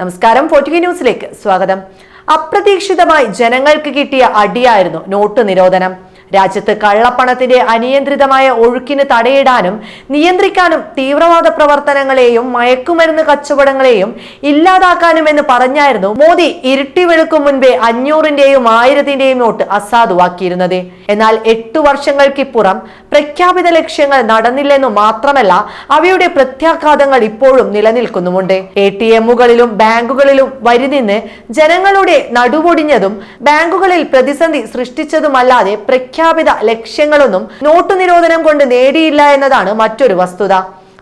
നമസ്കാരം. ഫോർട്ടി ന്യൂസിലേക്ക് സ്വാഗതം. അപ്രതീക്ഷിതമായി ജനങ്ങൾക്ക് കിട്ടിയ അടിയായിരുന്നു നോട്ട് നിരോധനം. രാജ്യത്ത് കള്ളപ്പണത്തിന്റെ അനിയന്ത്രിതമായ ഒഴുക്കിന് തടയിടാനും നിയന്ത്രിക്കാനും തീവ്രവാദ പ്രവർത്തനങ്ങളെയും മയക്കുമരുന്ന് കച്ചവടങ്ങളെയും ഇല്ലാതാക്കാനും എന്ന് പറഞ്ഞായിരുന്നു മോദി ഇരുട്ടി വെളുക്കും മുൻപേ അഞ്ഞൂറിന്റെയും ആയിരത്തിന്റെയും നോട്ട് അസാധുവാക്കിയിരുന്നത്. എന്നാൽ എട്ടു വർഷങ്ങൾക്കിപ്പുറം പ്രഖ്യാപിത ലക്ഷ്യങ്ങൾ നടന്നില്ലെന്നു മാത്രമല്ല അവയുടെ പ്രത്യാഘാതങ്ങൾ ഇപ്പോഴും നിലനിൽക്കുന്നുമുണ്ട്. എ ടി എമ്മുകളിലും ബാങ്കുകളിലും വരിനിന്ന് ജനങ്ങളുടെ നടുവൊടിഞ്ഞതും ബാങ്കുകളിൽ പ്രതിസന്ധി സൃഷ്ടിച്ചതുമല്ലാതെ പ്രഖ്യാപിത ലക്ഷ്യങ്ങളൊന്നും നോട്ടു നിരോധനം കൊണ്ട് നേടിയില്ല എന്നതാണ് മറ്റൊരു വസ്തുത.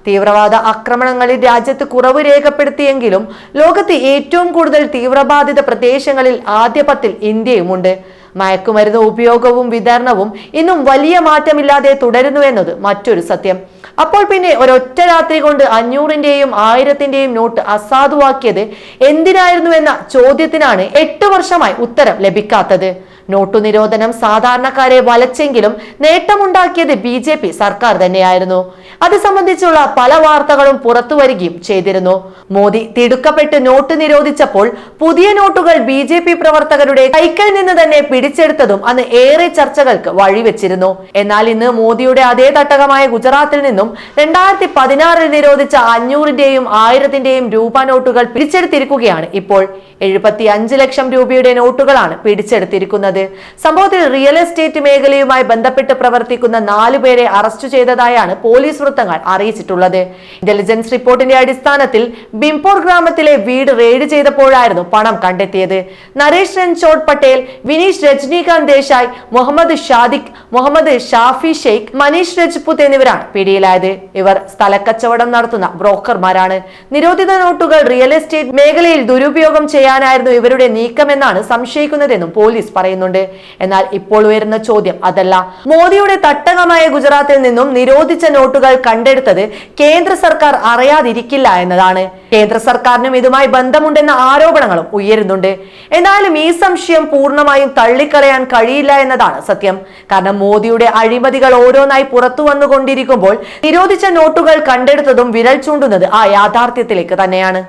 തീവ്രവാദ ആക്രമണങ്ങളിൽ രാജ്യത്ത് കുറവ് രേഖപ്പെടുത്തിയെങ്കിലും ലോകത്ത് ഏറ്റവും കൂടുതൽ തീവ്രബാധിത പ്രദേശങ്ങളിൽ ആദ്യ പത്തിൽ ഇന്ത്യയുമുണ്ട്. മയക്കുമരുന്ന് ഉപയോഗവും വിതരണവും ഇന്നും വലിയ മാറ്റമില്ലാതെ തുടരുന്നു എന്നത് മറ്റൊരു സത്യം. അപ്പോൾ പിന്നെ ഒരൊറ്റ രാത്രി കൊണ്ട് അഞ്ഞൂറിന്റെയും ആയിരത്തിന്റെയും നോട്ട് അസാധുവാക്കിയത് എന്തിനായിരുന്നു എന്ന ചോദ്യത്തിനാണ് എട്ട് വർഷമായി ഉത്തരം ലഭിക്കാത്തത്. നോട്ടു നിരോധനം സാധാരണക്കാരെ വലച്ചെങ്കിലും നേട്ടമുണ്ടാക്കിയത് ബി ജെ പി സർക്കാർ തന്നെയായിരുന്നു. അത് സംബന്ധിച്ചുള്ള പല വാർത്തകളും പുറത്തു വരികയും ചെയ്തിരുന്നു. മോദി തിടുക്കപ്പെട്ട് നോട്ട് നിരോധിച്ചപ്പോൾ പുതിയ നോട്ടുകൾ ബി ജെ പി പ്രവർത്തകരുടെ കൈക്കൽ നിന്ന് തന്നെ പിടിച്ചെടുത്തതും അന്ന് ഏറെ ചർച്ചകൾക്ക് വഴിവെച്ചിരുന്നു. എന്നാൽ ഇന്ന് മോദിയുടെ അതേ തട്ടകമായ ഗുജറാത്തിൽ നിന്നും രണ്ടായിരത്തി പതിനാറിൽ നിരോധിച്ച അഞ്ഞൂറിന്റെയും ആയിരത്തിന്റെയും രൂപ നോട്ടുകൾ പിടിച്ചെടുത്തിരിക്കുകയാണ് ഇപ്പോൾ. എഴുപത്തി അഞ്ച് ലക്ഷം രൂപയുടെ നോട്ടുകളാണ് പിടിച്ചെടുത്തിരിക്കുന്നത്. സംഭവത്തിൽ റിയൽ എസ്റ്റേറ്റ് മേഖലയുമായി ബന്ധപ്പെട്ട് പ്രവർത്തിക്കുന്ന നാലുപേരെ അറസ്റ്റ് ചെയ്തതായാണ് പോലീസ് വൃത്തങ്ങൾ അറിയിച്ചിട്ടുള്ളത്. ഇന്റലിജൻസ് റിപ്പോർട്ടിന്റെ അടിസ്ഥാനത്തിൽ ബിംപോർ ഗ്രാമത്തിലെ വീട് റെയ്ഡ് ചെയ്തപ്പോഴായിരുന്നു പണം കണ്ടെത്തിയത്. നരേഷ് രൺചോഡ് പട്ടേൽ വിനീഷ് രജനീകാന്ത് ദേശായ് മുഹമ്മദ് ഷാദിഖ് മുഹമ്മദ് ഷാഫി ഷെയ്ഖ് മനീഷ് രജ്പുത്ത് എന്നിവരാണ് പിടിയിലായത്. ഇവർ സ്ഥലക്കച്ചവടം നടത്തുന്ന ബ്രോക്കർമാരാണ്. നിരോധിത നോട്ടുകൾ റിയൽ എസ്റ്റേറ്റ് മേഖലയിൽ ദുരുപയോഗം ചെയ്യാനായിരുന്നു ഇവരുടെ നീക്കമെന്നാണ് സംശയിക്കുന്നതെന്നും പോലീസ് പറയുന്നുണ്ട്. എന്നാൽ ഇപ്പോൾ ഉയരുന്ന ചോദ്യം അതല്ല. മോദിയുടെ തട്ടകമായ ഗുജറാത്തിൽ നിന്നും നിരോധിച്ച നോട്ടുകൾ കണ്ടെടുത്തത് കേന്ദ്ര സർക്കാർ അറിയാതിരിക്കില്ല എന്നതാണ്. കേന്ദ്ര സർക്കാരിനും ഇതുമായി ബന്ധമുണ്ടെന്ന ആരോപണങ്ങളും ഉയരുന്നുണ്ട്. എന്നാലും ഈ സംശയം പൂർണമായും തള്ളിക്കളയാൻ കഴിയില്ല എന്നതാണ് സത്യം. കാരണം മോദിയുടെ അഴിമതികൾ ഓരോന്നായി പുറത്തു വന്നുകൊണ്ടിരിക്കുമ്പോൾ നിരോധിച്ച നോട്ടുകൾ കണ്ടെടുത്തതും വിരൽ ചൂണ്ടുന്നത് ആ യാഥാർത്ഥ്യത്തിലേക്ക് തന്നെയാണ്.